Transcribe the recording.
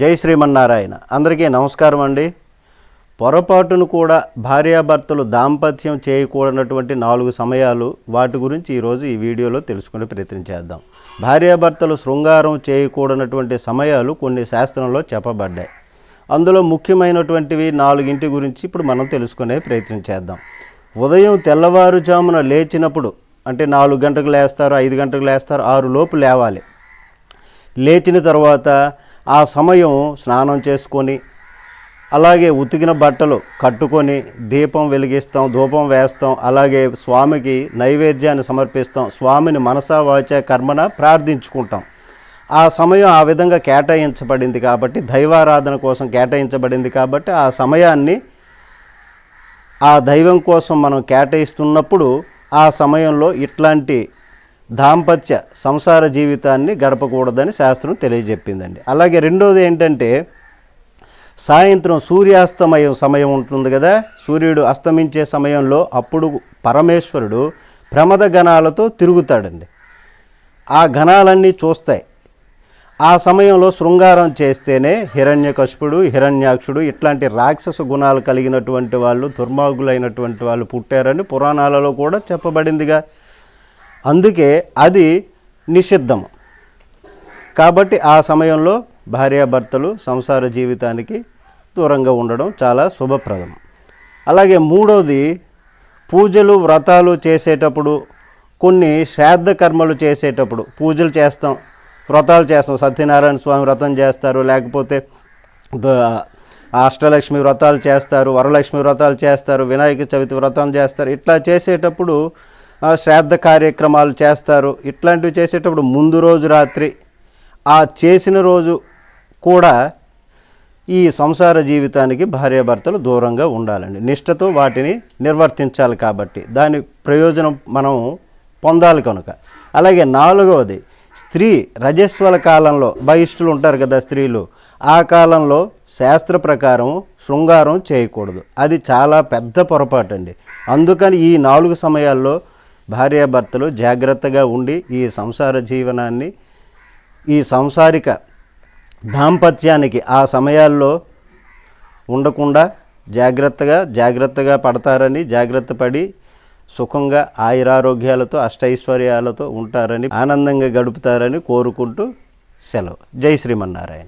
జై శ్రీమన్నారాయణ. అందరికీ నమస్కారం అండి. పొరపాటును కూడా భార్యాభర్తలు దాంపత్యం చేయకూడనటువంటి నాలుగు సమయాలు వాటి గురించి ఈరోజు ఈ వీడియోలో తెలుసుకునే ప్రయత్నం చేద్దాం. భార్యాభర్తలు శృంగారం చేయకూడనటువంటి సమయాలు కొన్ని శాస్త్రంలో చెప్పబడ్డాయి. అందులో ముఖ్యమైనటువంటివి నాలుగింటి గురించి ఇప్పుడు మనం తెలుసుకునే ప్రయత్నం చేద్దాం. ఉదయం తెల్లవారుజామున లేచినప్పుడు అంటే నాలుగు గంటలకు లేస్తారు ఐదు గంటలకు లేస్తారు ఆరు లోపు లేవాలి. లేచిన తర్వాత ఆ సమయం స్నానం చేసుకొని అలాగే ఉతికిన బట్టలు కట్టుకొని దీపం వెలిగిస్తాం ధూపం వేస్తాం అలాగే స్వామికి నైవేద్యాన్ని సమర్పిస్తాం స్వామిని మనసా వాచ కర్మన ప్రార్థించుకుంటాం. ఆ సమయం ఆ విధంగా కేటాయించబడింది కాబట్టి దైవారాధన కోసం కేటాయించబడింది కాబట్టి ఆ సమయాన్ని ఆ దైవం కోసం మనం కేటాయిస్తున్నప్పుడు ఆ సమయంలో ఇట్లాంటి దాంపత్య సంసార జీవితాన్ని గడపకూడదని శాస్త్రం తెలియజెప్పిందండి. అలాగే రెండోది ఏంటంటే సాయంత్రం సూర్యాస్తమయం సమయం ఉంటుంది కదా సూర్యుడు అస్తమించే సమయంలో అప్పుడు పరమేశ్వరుడు ప్రమద గణాలతో తిరుగుతాడండి. ఆ గణాలన్నీ చూస్తాయి. ఆ సమయంలో శృంగారం చేస్తేనే హిరణ్యకశిపుడు హిరణ్యాక్షుడు ఇట్లాంటి రాక్షస గుణాలు కలిగినటువంటి వాళ్ళు దుర్మార్గులైనటువంటి వాళ్ళు పుట్టారని పురాణాలలో కూడా చెప్పబడిందిగా. అందుకే అది నిషిద్ధము. కాబట్టి ఆ సమయంలో భార్యాభర్తలు సంసార జీవితానికి దూరంగా ఉండడం చాలా శుభప్రదం. అలాగే మూడవది పూజలు వ్రతాలు చేసేటప్పుడు కొన్ని శ్రాద్ధ కర్మలు చేసేటప్పుడు పూజలు చేస్తాం వ్రతాలు చేస్తాం. సత్యనారాయణ స్వామి వ్రతం చేస్తారు లేకపోతే అష్టలక్ష్మి వ్రతాలు చేస్తారు వరలక్ష్మి వ్రతాలు చేస్తారు వినాయక చవితి వ్రతం చేస్తారు. ఇట్లా చేసేటప్పుడు శ్రాద్ధ కార్యక్రమాలు చేస్తారు. ఇట్లాంటివి చేసేటప్పుడు ముందు రోజు రాత్రి ఆ చేసిన రోజు కూడా ఈ సంసార జీవితానికి భార్యాభర్తలు దూరంగా ఉండాలండి. నిష్ఠతో వాటిని నిర్వర్తించాలి కాబట్టి దాని ప్రయోజనం మనం పొందాలి కనుక. అలాగే నాలుగవది స్త్రీ రజస్వల కాలంలో బహిష్ఠులు ఉంటారు కదా స్త్రీలు ఆ కాలంలో శాస్త్ర ప్రకారం శృంగారం చేయకూడదు. అది చాలా పెద్ద పొరపాటు అండి అందుకని ఈ నాలుగు సమయాల్లో భార్యాభర్తలు జాగ్రత్తగా ఉండి ఈ సంసార జీవనాన్ని ఈ సంసారిక దాంపత్యానికి ఆ సమయాల్లో ఉండకుండా జాగ్రత్తగా జాగ్రత్తగా పడతారని జాగ్రత్త పడి సుఖంగా ఆయురారోగ్యాలతో అష్టైశ్వర్యాలతో ఉంటారని ఆనందంగా గడుపుతారని కోరుకుంటూ సెలవు. జై శ్రీమన్నారాయణ.